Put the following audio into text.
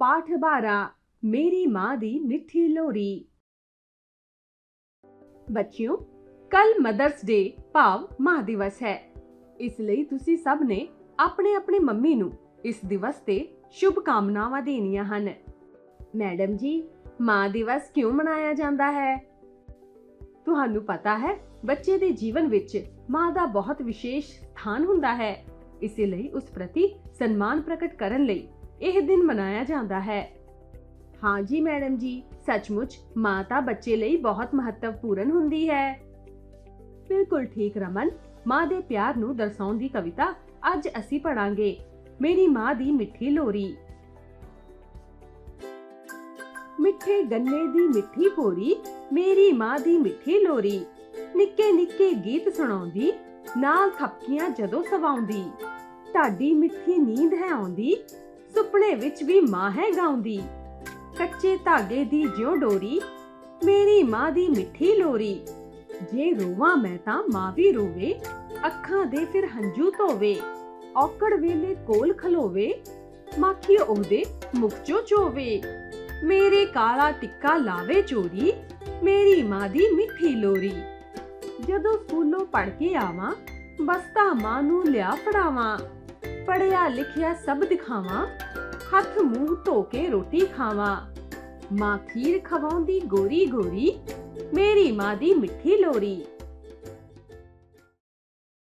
ਪਾਠ 12 ਮੇਰੀ ਮਾਂ ਦੀ ਮਿੱਠੀ ਲੋਰੀ ਬੱਚਿਓ ਕੱਲ ਮਦਰਸ ਡੇ ਭਾਵ ਮਾਂ ਦਿਵਸ ਹੈ ਇਸ ਲਈ ਤੁਸੀਂ ਸਭ ਨੇ ਆਪਣੇ ਆਪਣੇ ਮੰਮੀ ਨੂੰ ਇਸ ਦਿਵਸ ਤੇ ਸ਼ੁਭ ਕਾਮਨਾਵਾਂ ਦੇਣੀਆਂ ਹਨ ਮੈਡਮ ਜੀ ਮਾਂ ਦਿਵਸ ਕਿਉਂ ਮਨਾਇਆ ਜਾਂਦਾ ਹੈ ਤੁਹਾਨੂੰ ਪਤਾ ਹੈ ਬੱਚੇ ਦੇ ਜੀਵਨ ਵਿੱਚ ਮਾਂ ਦਾ ਬਹੁਤ ਵਿਸ਼ੇਸ਼ ਸਥਾਨ ਹੁੰਦਾ ਹੈ ਇਸੇ ਲਈ ਉਸ ਪ੍ਰਤੀ ਸਨਮਾਨ ਪ੍ਰਗਟ ਕਰਨ ਲਈ ਇਹ ਦਿਨ ਮਨਾਇਆ ਜਾਂਦਾ ਹੈ। ਹਾਂ ਜੀ ਮੈਡਮ ਜੀ, ਸੱਚਮੁੱਚ ਮਾਂ ਬੱਚੇ ਲਈ ਬਹੁਤ ਮਹੱਤਵਪੂਰਨ ਹੁੰਦੀ ਹੈ। ਬਿਲਕੁਲ ਠੀਕ ਰਮਨ, ਮਾਂ ਦੇ ਪਿਆਰ ਨੂੰ ਦਰਸਾਉਣ ਦੀ ਕਵਿਤਾ ਅੱਜ ਅਸੀਂ ਪੜਾਂਗੇ ਮੇਰੀ ਮਾਂ ਦੀ ਮਿੱਠੀ ਲੋਰੀ। ਮਿੱਠੇ ਗੰਨੇ ਦੀ ਮਿੱਠੀ ਪੋਰੀ, ਮੇਰੀ ਮਾਂ ਦੀ ਮਿੱਠੀ ਲੋਰੀ। ਨਿੱਕੇ ਨਿੱਕੇ ਗੀਤ ਸੁਣਾਉਂਦੀ, ਨਾਲ ਥਪਕੀਆਂ ਜਦੋਂ ਸਵਾਉਂਦੀ। ਢਾਡੀ ਮਿੱਠੀ ਨੀਂਦ ਹੈ ਆਉਂਦੀ ਸੁਪਨੇ ਵਿੱਚ ਵੀ ਮਾਂ ਹੈ ਗਾਉਂਦੀ ਕੱਚੇ ਧਾਗੇ ਦੀ ਜਿਉ ਡੋਰੀ, ਮੇਰੀ ਮਾਂ ਦੀ ਮਿੱਠੀ ਲੋਰੀ। ਜੇ ਰੋਵਾਂ ਮੈਂ ਤਾਂ ਮਾਂ ਵੀ ਰੋਵੇ, ਅੱਖਾਂ ਦੇ ਫਿਰ ਹੰਝੂ ਧੋਵੇ। ਔਕੜ ਵੇਲੇ ਕੋਲ ਖਲੋਵੇ, ਮਾਖੀ ਉਹਦੇ ਮੁਖ ਚੋ ਚੋਵੇ। ਮੇਰੇ ਕਾਲਾ ਟਿੱਕਾ ਲਾਵੇ ਚੋਰੀ, ਮੇਰੀ ਮਾਂ ਦੀ ਮਿੱਠੀ ਲੋਰੀ। ਜਦੋਂ ਸਕੂਲੋਂ ਪੜ ਕੇ ਆਵਾਂ ਬਸਤਾ ਮਾਂ ਨੂੰ ਲਿਆ ਪੜਾਵਾਂ। ਪੜਿਆ ਲਿਖਿਆ ਸਭ ਦਿਖਾਵਾਂ। ਹੱਥ ਮੂੰਹ ਧੋ ਕੇ ਰੋਟੀ ਖਾਵਾਂ। ਮਾਂ ਖੀਰ ਖਵਾਉਂਦੀ ਗੋਰੀ ਗੋਰੀ ਮੇਰੀ ਮਾਂ ਦੀ ਮਿੱਠੀ ਲੋਰੀ।